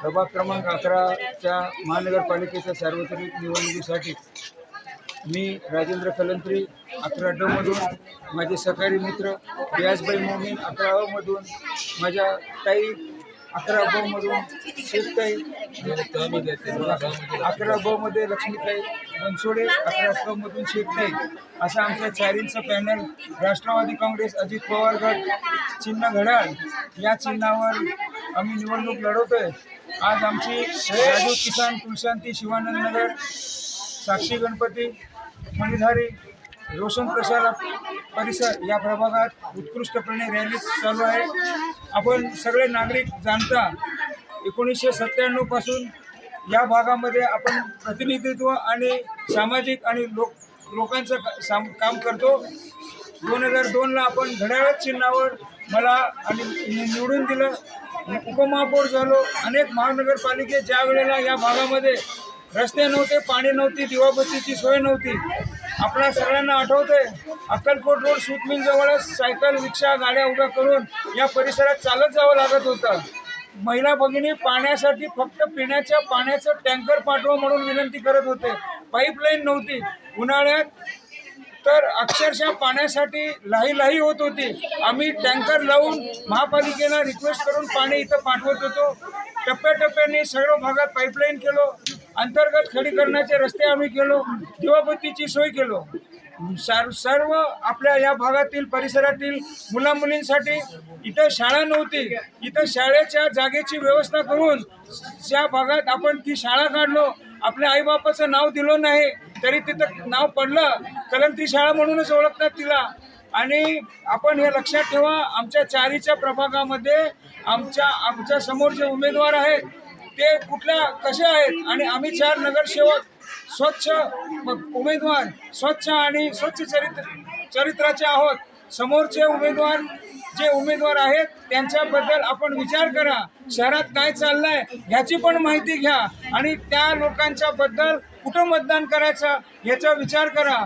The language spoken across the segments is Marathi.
प्रभाग क्रमांक अकराच्या महानगरपालिकेच्या सार्वत्रिक निवडणुकीसाठी मी राजेंद्र कलंत्री अकरा ड मधून माझे सहकारी मित्र व्यासबाई मोमीन अकरा अ मधून माझ्या ताई अकरा ब मधून शेखताई अकरा ब मध्ये लक्ष्मीताई बनसोडे अकरा क मधून शेखताई असा आमच्या चारींचं पॅनल राष्ट्रवादी काँग्रेस अजित पवार गट चिन्ह घडाळ या चिन्हावर आम्ही निवडणूक लढवतोय. आज आमची राजू किसान तुलशांती शिवानंद नगर साक्षी गणपती मणिधारी रोशन प्रसाद परिसर या प्रभागात उत्कृष्टपणे रॅली चालू आहे. आपण सगळे नागरिक जाणता एकोणीसशे सत्त्याण्णवपासून या भागामध्ये आपण प्रतिनिधित्व आणि सामाजिक आणि लोक लोकांचं का- साम काम करतो. दोन हजार दोनला आपण घड्याळ चिन्हावर मला आणि निवडून दिलं. उपमहापौर झालो. अनेक महानगरपालिके ज्या वेळेला या भागामध्ये रस्ते नव्हते पाणी नव्हती दिवाबत्तीची सोय नव्हती आपल्या सगळ्यांना आठवते अक्कलकोट रोड सूतमिल जवळच सायकल रिक्षा गाड्या उभ्या करून या परिसरात चालत जावं लागत होतं. महिला भगिनी पाण्यासाठी फक्त पिण्याच्या पाण्याचं टँकर पाठवा म्हणून विनंती करत होते. पाईपलाईन नव्हती. उन्हाळ्यात तर अक्षरशः पाण्यासाठी लाही लाही होत होती. आम्ही टँकर लावून महापालिकेला रिक्वेस्ट करून पाणी इथं पाठवत होतो. टप्प्याटप्प्याने सर्व भागात पाईपलाईन केलो. अंतर्गत खडीकरणाचे रस्ते आम्ही केलो. दिवाबत्तीची सोय केलो. सार सर्व आपल्या या भागातील परिसरातील मुला मुलींसाठी इथं शाळा नव्हती. इथं शाळेच्या जागेची व्यवस्था करून त्या भागात आपण ती शाळा काढलो आपल्या आईबापाचं नाव दिलं नाही. तरी तिथं नाव पडलं कलंत्री शाळा म्हणूनच ओळखतात तिला. आणि आपण हे लक्षात ठेवा आमच्या चारीच्या प्रभागामध्ये आमच्या आमच्यासमोर जे उमेदवार आहेत ते कुठल्या कसे आहेत? आणि आम्ही चार नगरसेवक स्वच्छ उमेदवार स्वच्छ आणि स्वच्छ चरित्र चरित्राचे आहोत. समोरचे उमेदवार जे उमेदवार आहेत त्यांच्याबद्दल आपण विचार करा. शहरात काय चाललंय ह्याची पण माहिती घ्या. आणि त्या लोकांच्या बद्दल कुठं मतदान करायचं ह्याचा विचार करा.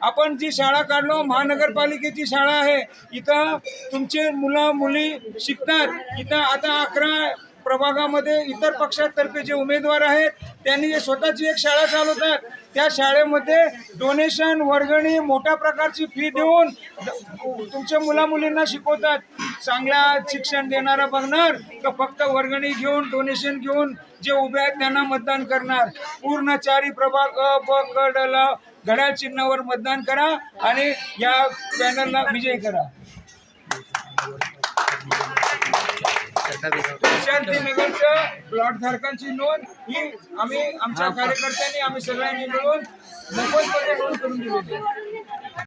आपण जी शाळा काढलो महानगरपालिकेची शाळा आहे इथं तुमचे मुलं मुली शिकतात. इथं आता अकरा प्रभागामध्ये इतर पक्षातर्फे जे उमेदवार आहेत त्यांनी जे स्वतःची एक शाळा चालवतात त्या शाळेमध्ये डोनेशन वर्गणी मोठ्या प्रकारची फी देऊन तुमच्या मुलामुलींना शिकवतात. चांगल्या शिक्षण देणारा बघणार का फक्त वर्गणी घेऊन डोनेशन घेऊन जे उभे आहेत त्यांना मतदान करणार? पूर्ण चारी प्रभाग ब क ड ल घड्याळ चिन्हावर मतदान करा आणि या पॅनलला विजयी करा. प्लॉट धारकांची नोंद ही आम्ही आमच्या कार्यकर्त्यांनी आम्ही सगळ्यांनी मिळून मोफतमध्ये नोंद करून दिलेली.